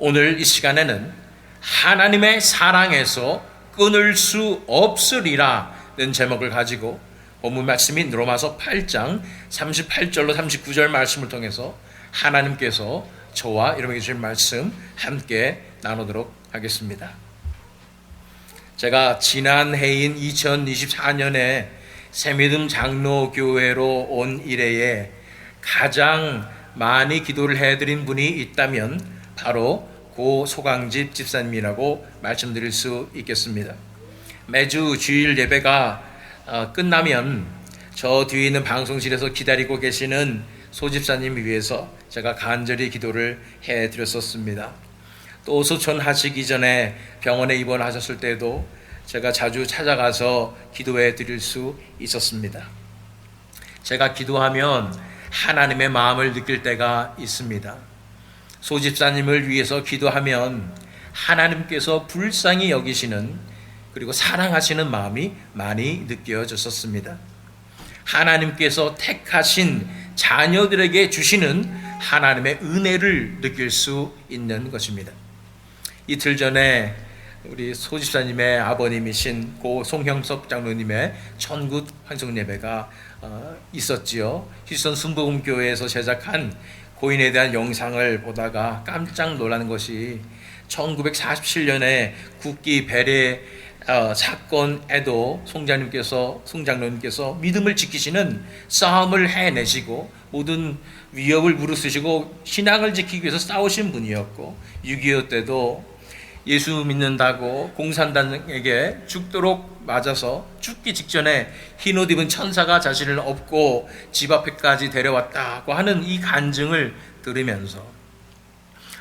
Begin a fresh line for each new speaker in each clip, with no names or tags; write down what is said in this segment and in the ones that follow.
오늘 이 시간에는 하나님의 사랑에서 끊을 수 없으리라는 제목을 가지고 본문 말씀인 로마서 8장 38절로 39절 말씀을 통해서 하나님께서 저와 여러분에게 주신 말씀 함께 나누도록 하겠습니다. 제가 지난 해인 2024년에 새미듬 장로교회로 온 이래에 가장 많이 기도를 해드린 분이 있다면 바로 고 소강집 집사님이라고 말씀드릴 수 있겠습니다. 매주 주일 예배가 어, 끝나면 저 뒤에 있는 방송실에서 기다리고 계시는 소집사님 위해서 제가 간절히 기도를 해 드렸었습니다. 또 소천하시기 전에 병원에 입원하셨을 때도 제가 자주 찾아가서 기도해 드릴 수 있었습니다. 제가 기도하면 하나님의 마음을 느낄 때가 있습니다. 소집사님을 위해서 기도하면 하나님께서 불쌍히 여기시는 그리고 사랑하시는 마음이 많이 느껴졌었습니다. 하나님께서 택하신 자녀들에게 주시는 하나님의 은혜를 느낄 수 있는 것입니다. 이틀 전에 우리 소집사님의 아버님이신 고 송형섭 장로님의 천국 환송 예배가 어, 있었지요. 휴선 순복음교회에서 제작한 고인에 대한 영상을 보다가 깜짝 놀라는 것이 1947년에 국기 배례 어, 사건에도 송장님께서 송장로님께서 믿음을 지키시는 싸움을 해내시고 모든 위협을 무릅쓰시고 신앙을 지키기 위해서 싸우신 분이었고 6.25 때도 예수 믿는다고 공산당에게 죽도록 맞아서 죽기 직전에 흰옷 입은 천사가 자신을 업고 집 앞에까지 데려왔다고 하는 이 간증을 들으면서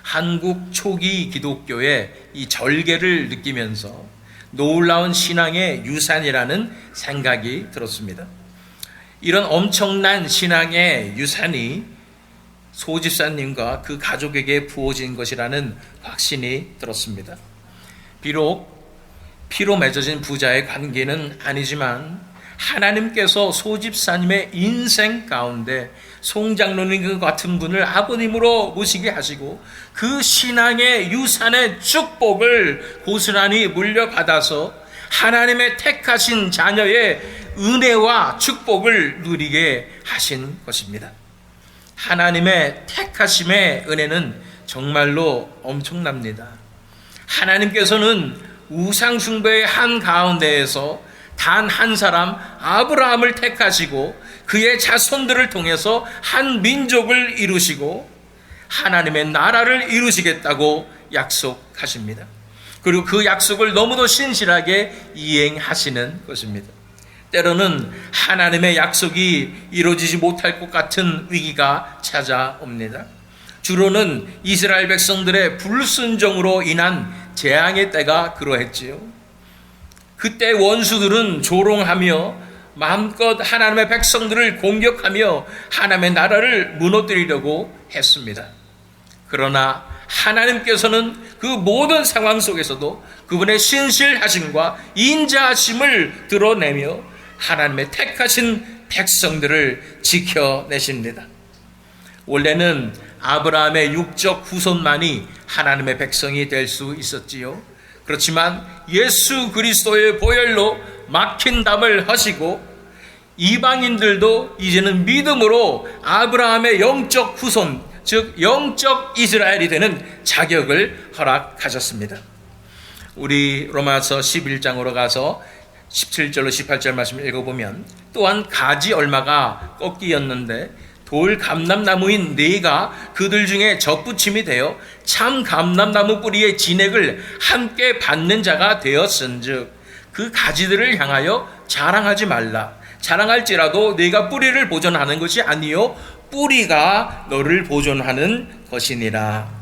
한국 초기 기독교의 이 절개를 느끼면서 놀라운 신앙의 유산이라는 생각이 들었습니다. 이런 엄청난 신앙의 유산이 소집사님과 그 가족에게 부어진 것이라는 확신이 들었습니다. 비록 피로 맺어진 부자의 관계는 아니지만 하나님께서 소집사님의 인생 가운데 송장로님 같은 분을 아버님으로 모시게 하시고 그 신앙의 유산의 축복을 고스란히 물려받아서 하나님의 택하신 자녀의 은혜와 축복을 누리게 하신 것입니다. 하나님의 택하심의 은혜는 정말로 엄청납니다. 하나님께서는 우상숭배의 한 가운데에서 단 한 사람 아브라함을 택하시고 그의 자손들을 통해서 한 민족을 이루시고 하나님의 나라를 이루시겠다고 약속하십니다. 그리고 그 약속을 너무도 신실하게 이행하시는 것입니다. 때로는 하나님의 약속이 이루어지지 못할 것 같은 위기가 찾아옵니다. 주로는 이스라엘 백성들의 불순종으로 인한 재앙의 때가 그러했지요. 그때 원수들은 조롱하며 마음껏 하나님의 백성들을 공격하며 하나님의 나라를 무너뜨리려고 했습니다. 그러나 하나님께서는 그 모든 상황 속에서도 그분의 신실하심과 인자하심을 드러내며 하나님의 택하신 백성들을 지켜내십니다. 원래는 아브라함의 육적 후손만이 하나님의 백성이 될 수 있었지요. 그렇지만 예수 그리스도의 보혈로 막힌 담을 하시고 이방인들도 이제는 믿음으로 아브라함의 영적 후손, 즉 영적 이스라엘이 되는 자격을 허락하셨습니다. 우리 로마서 11장으로 가서 17절로 18절 말씀 읽어보면 또한 가지 얼마가 꺾이었는데 돌 감람나무인 네가 그들 중에 적부침이 되어 참 감람나무 뿌리의 진액을 함께 받는 자가 되었은즉 그 가지들을 향하여 자랑하지 말라. 자랑할지라도 네가 뿌리를 보존하는 것이 아니요 뿌리가 너를 보존하는 것이니라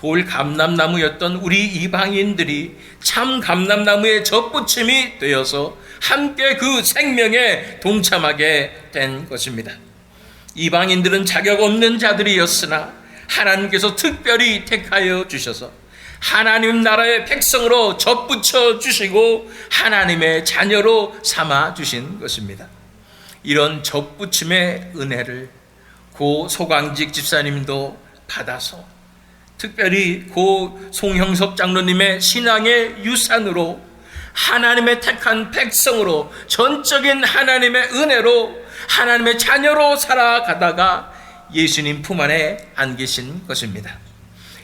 돌 감람나무였던 우리 이방인들이 참 감람나무의 젖붙임이 되어서 함께 그 생명에 동참하게 된 것입니다. 이방인들은 자격 없는 자들이었으나 하나님께서 특별히 택하여 주셔서 하나님 나라의 백성으로 접붙여 주시고 하나님의 자녀로 삼아 주신 것입니다. 이런 접붙임의 은혜를 고 소광직 집사님도 받아서 특별히 고 송형섭 장로님의 신앙의 유산으로 하나님의 택한 백성으로 전적인 하나님의 은혜로 하나님의 자녀로 살아가다가 예수님 품 안에 안 계신 것입니다.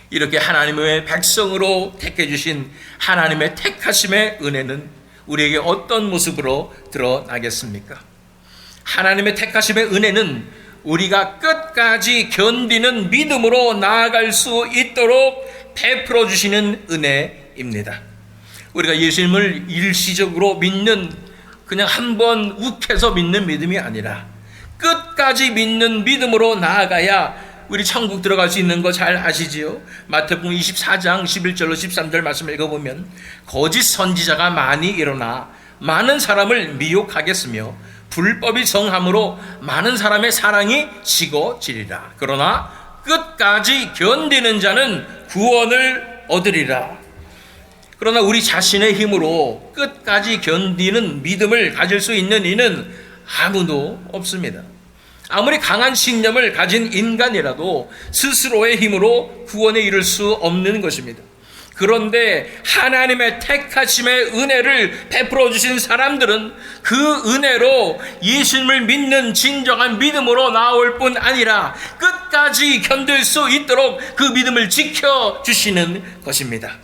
이렇게 하나님의 백성으로 택해 주신 하나님의 택하심의 은혜는 우리에게 어떤 모습으로 드러나겠습니까? 하나님의 택하심의 은혜는 우리가 끝까지 견디는 믿음으로 나아갈 수 있도록 베풀어 주시는 은혜입니다. 우리가 예수님을 일시적으로 믿는 그냥 한 번 욱해서 믿는 믿음이 아니라 끝까지 믿는 믿음으로 나아가야 우리 천국 들어갈 수 있는 거 잘 아시지요? 마태복음 24장 11절로 13절 말씀 읽어보면 거짓 선지자가 많이 일어나 많은 사람을 미혹하겠으며 불법이 정함으로 많은 사람의 사랑이 식어지리라. 그러나 끝까지 견디는 자는 구원을 얻으리라. 그러나 우리 자신의 힘으로 끝까지 견디는 믿음을 가질 수 있는 이는 아무도 없습니다. 아무리 강한 신념을 가진 인간이라도 스스로의 힘으로 구원에 이를 수 없는 것입니다. 그런데 하나님의 택하심의 은혜를 베풀어 주신 사람들은 그 은혜로 예수님을 믿는 진정한 믿음으로 나올 뿐 아니라 끝까지 견딜 수 있도록 그 믿음을 지켜 주시는 것입니다.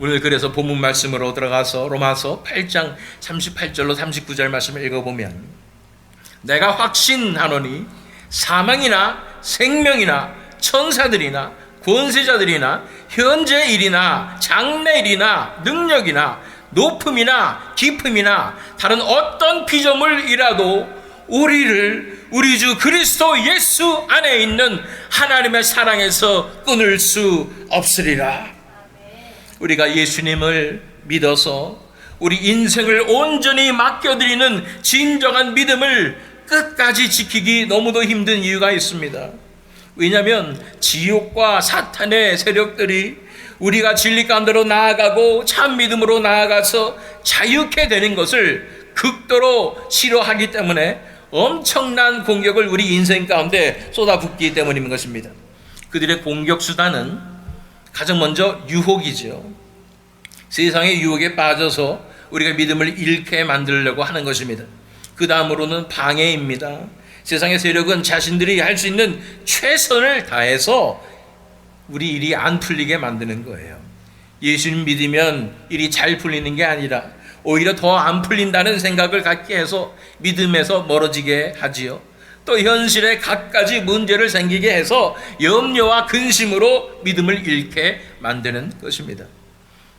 오늘 그래서 본문 말씀으로 들어가서 로마서 8장 38절로 39절 말씀을 읽어보면 내가 확신하노니 사망이나 생명이나 천사들이나 권세자들이나 현재 일이나 장래 일이나 능력이나 높음이나 깊음이나 다른 어떤 피조물이라도 우리를 우리 주 그리스도 예수 안에 있는 하나님의 사랑에서 끊을 수 없으리라. 우리가 예수님을 믿어서 우리 인생을 온전히 맡겨드리는 진정한 믿음을 끝까지 지키기 너무도 힘든 이유가 있습니다. 왜냐하면 지옥과 사탄의 세력들이 우리가 진리 가운데로 나아가고 참 믿음으로 나아가서 자유케 되는 것을 극도로 싫어하기 때문에 엄청난 공격을 우리 인생 가운데 쏟아붓기 때문인 것입니다. 그들의 공격 수단은 가장 먼저 유혹이죠. 세상의 유혹에 빠져서 우리가 믿음을 잃게 만들려고 하는 것입니다. 그 다음으로는 방해입니다. 세상의 세력은 자신들이 할 수 있는 최선을 다해서 우리 일이 안 풀리게 만드는 거예요. 예수님 믿으면 일이 잘 풀리는 게 아니라 오히려 더 안 풀린다는 생각을 갖게 해서 믿음에서 멀어지게 하지요. 또 현실에 갖가지 문제를 생기게 해서 염려와 근심으로 믿음을 잃게 만드는 것입니다.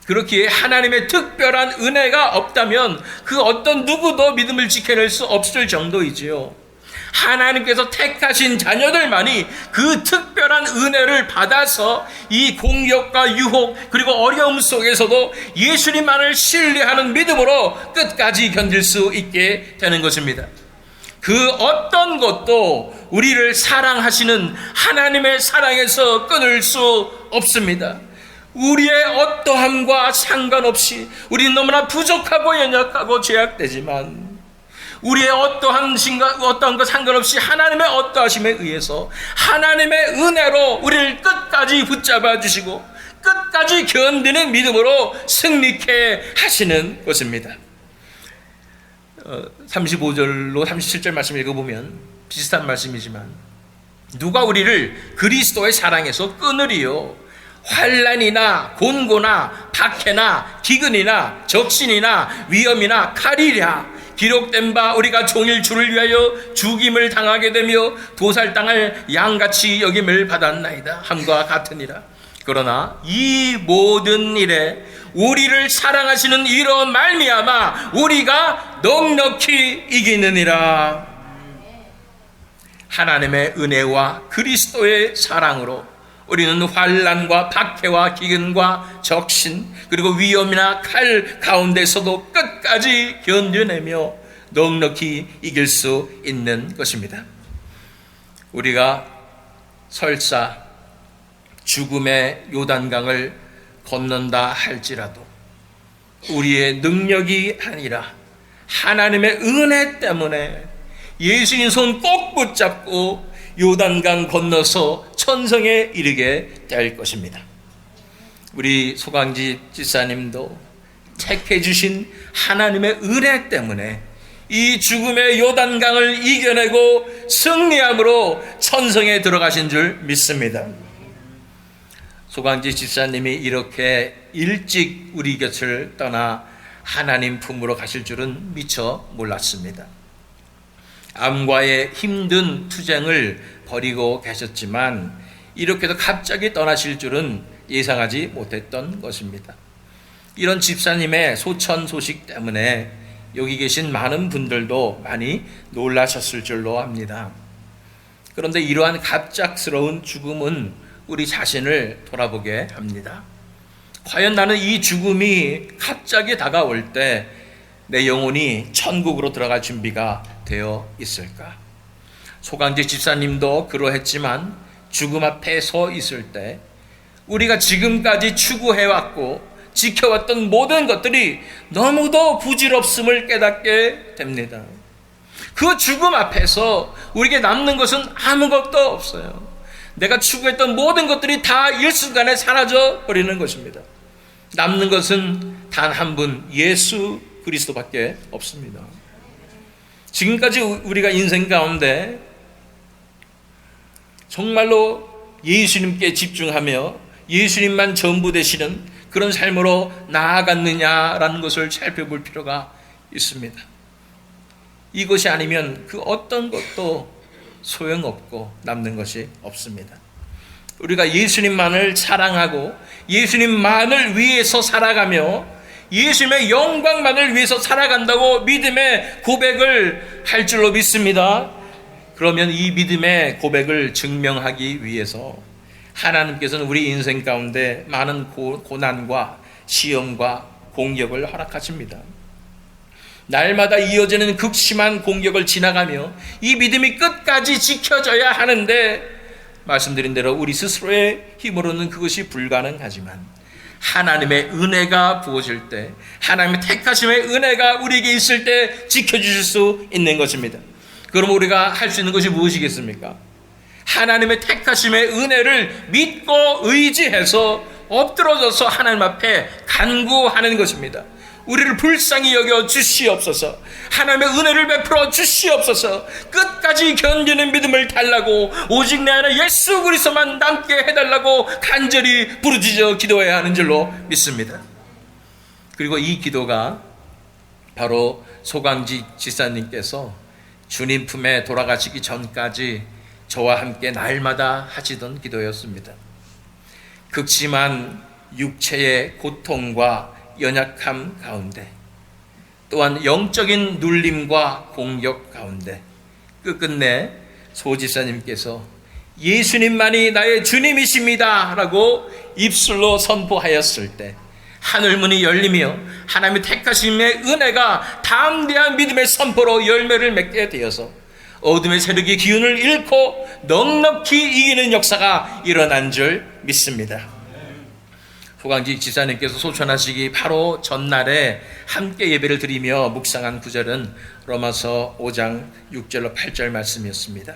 그렇기에 하나님의 특별한 은혜가 없다면 그 어떤 누구도 믿음을 지켜낼 수 없을 정도이지요. 하나님께서 택하신 자녀들만이 그 특별한 은혜를 받아서 이 공격과 유혹 그리고 어려움 속에서도 예수님만을 신뢰하는 믿음으로 끝까지 견딜 수 있게 되는 것입니다. 그 어떤 것도 우리를 사랑하시는 하나님의 사랑에서 끊을 수 없습니다. 우리의 어떠함과 상관없이 우리는 너무나 부족하고 연약하고 죄악되지만 우리의 어떠한 신가, 어떠한 것 상관없이 하나님의 어떠하심에 의해서 하나님의 은혜로 우리를 끝까지 붙잡아 주시고 끝까지 견디는 믿음으로 승리케 하시는 것입니다. 35절로 37절 말씀 읽어보면 비슷한 말씀이지만 누가 우리를 그리스도의 사랑에서 끊으리요 환란이나 곤고나 박해나 기근이나 적신이나 위험이나 칼이랴 기록된 바 우리가 종일 주를 위하여 죽임을 당하게 되며 도살당할 양같이 여김을 받았나이다. 함과 같으니라. 그러나 이 모든 일에 우리를 사랑하시는 이로 말미암아 우리가 넉넉히 이기느니라. 하나님의 은혜와 그리스도의 사랑으로 우리는 환란과 박해와 기근과 적신 그리고 위험이나 칼 가운데서도 끝까지 견뎌내며 넉넉히 이길 수 있는 것입니다. 우리가 설사 죽음의 요단강을 건넌다 할지라도 우리의 능력이 아니라 하나님의 은혜 때문에 예수님 손 꼭 붙잡고 요단강 건너서 천성에 이르게 될 것입니다. 우리 소강지 지사님도 택해 주신 하나님의 은혜 때문에 이 죽음의 요단강을 이겨내고 승리함으로 천성에 들어가신 줄 믿습니다. 소강지 집사님이 이렇게 일찍 우리 곁을 떠나 하나님 품으로 가실 줄은 미처 몰랐습니다. 암과의 힘든 투쟁을 벌이고 계셨지만 이렇게도 갑자기 떠나실 줄은 예상하지 못했던 것입니다. 이런 집사님의 소천 소식 때문에 여기 계신 많은 분들도 많이 놀라셨을 줄로 압니다. 그런데 이러한 갑작스러운 죽음은 우리 자신을 돌아보게 합니다. 과연 나는 이 죽음이 갑자기 다가올 때 내 영혼이 천국으로 들어갈 준비가 되어 있을까? 소강지 집사님도 그러했지만 죽음 앞에 서 있을 때 우리가 지금까지 추구해왔고 지켜왔던 모든 것들이 너무도 부질없음을 깨닫게 됩니다. 그 죽음 앞에서 우리에게 남는 것은 아무것도 없어요. 내가 추구했던 모든 것들이 다 일순간에 사라져 버리는 것입니다. 남는 것은 단 한 분 예수 그리스도밖에 없습니다. 지금까지 우리가 인생 가운데 정말로 예수님께 집중하며 예수님만 전부 되시는 그런 삶으로 나아갔느냐라는 것을 살펴볼 필요가 있습니다. 이것이 아니면 그 어떤 것도 소용없고 남는 것이 없습니다. 우리가 예수님만을 사랑하고 예수님만을 위해서 살아가며 예수님의 영광만을 위해서 살아간다고 믿음의 고백을 할 줄로 믿습니다. 그러면 이 믿음의 고백을 증명하기 위해서 하나님께서는 우리 인생 가운데 많은 고, 고난과 시험과 공격을 허락하십니다. 날마다 이어지는 극심한 공격을 지나가며 이 믿음이 끝까지 지켜져야 하는데 말씀드린 대로 우리 스스로의 힘으로는 그것이 불가능하지만 하나님의 은혜가 부어질 때 하나님의 택하심의 은혜가 우리에게 있을 때 지켜주실 수 있는 것입니다. 그럼 우리가 할 수 있는 것이 무엇이겠습니까? 하나님의 택하심의 은혜를 믿고 의지해서 엎드러져서 하나님 앞에 간구하는 것입니다. 우리를 불쌍히 여겨 주시옵소서. 하나님의 은혜를 베풀어 주시옵소서. 끝까지 견디는 믿음을 달라고 오직 내 안에 예수 그리스도만 남게 해달라고 간절히 부르짖어 기도해야 하는 줄로 믿습니다. 그리고 이 기도가 바로 소강지 지사님께서 주님 품에 돌아가시기 전까지 저와 함께 날마다 하시던 기도였습니다. 극심한 육체의 고통과 연약함 가운데 또한 영적인 눌림과 공격 가운데 끝끝내 소지사님께서 예수님만이 나의 주님이십니다 라고 입술로 선포하였을 때 하늘문이 열리며 하나님의 택하심의 은혜가 담대한 믿음의 선포로 열매를 맺게 되어서 어둠의 세력의 기운을 잃고 넉넉히 이기는 역사가 일어난 줄 믿습니다. 후광지 지사님께서 소천하시기 바로 전날에 함께 예배를 드리며 묵상한 구절은 로마서 5장 6절로 8절 말씀이었습니다.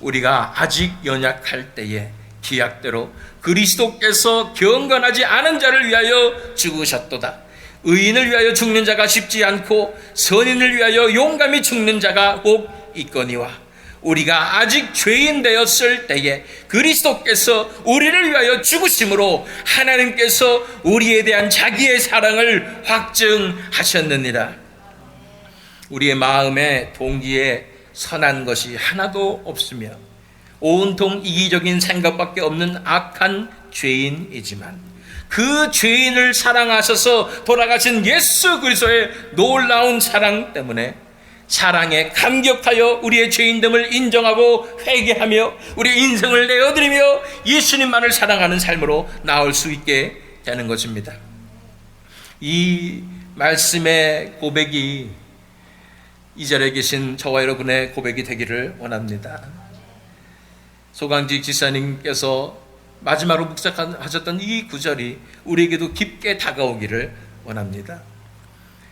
우리가 아직 연약할 때에 기약대로 그리스도께서 경건하지 않은 자를 위하여 죽으셨도다. 의인을 위하여 죽는 자가 쉽지 않고 선인을 위하여 용감히 죽는 자가 꼭 있거니와 우리가 아직 죄인 되었을 때에 그리스도께서 우리를 위하여 죽으심으로 하나님께서 우리에 대한 자기의 사랑을 확증하셨느니라. 우리의 마음에 동기에 선한 것이 하나도 없으며 온통 이기적인 생각밖에 없는 악한 죄인이지만 그 죄인을 사랑하셔서 돌아가신 예수 그리스도의 놀라운 사랑 때문에 사랑에 감격하여 우리의 죄인됨을 인정하고 회개하며 우리 인생을 내어드리며 예수님만을 사랑하는 삶으로 나올 수 있게 되는 것입니다. 이 말씀의 고백이 이 자리에 계신 저와 여러분의 고백이 되기를 원합니다. 소강지 지사님께서 마지막으로 묵상하셨던 이 구절이 우리에게도 깊게 다가오기를 원합니다.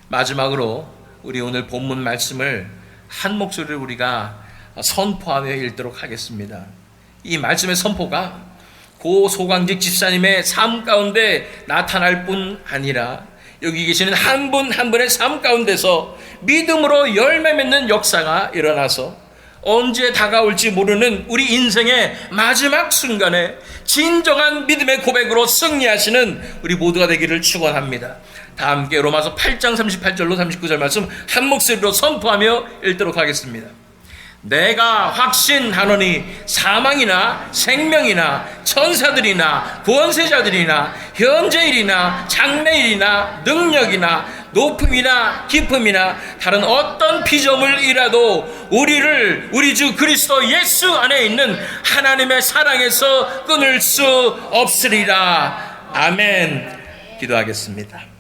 마지막으로 우리 오늘 본문 말씀을 한 목소리를 우리가 선포하며 읽도록 하겠습니다. 이 말씀의 선포가 고 소강직 집사님의 삶 가운데 나타날 뿐 아니라 여기 계시는 한분한 분의 삶 가운데서 믿음으로 열매 맺는 역사가 일어나서 언제 다가올지 모르는 우리 인생의 마지막 순간에 진정한 믿음의 고백으로 승리하시는 우리 모두가 되기를 축원합니다. 다 함께 로마서 8장 38절로 39절 말씀 한 목소리로 선포하며 읽도록 하겠습니다. 내가 확신하노니 사망이나 생명이나 천사들이나 구원세자들이나 현재일이나 장래일이나 능력이나 높음이나 깊음이나 다른 어떤 피조물이라도 우리를 우리 주 그리스도 예수 안에 있는 하나님의 사랑에서 끊을 수 없으리라. 아멘. 기도하겠습니다.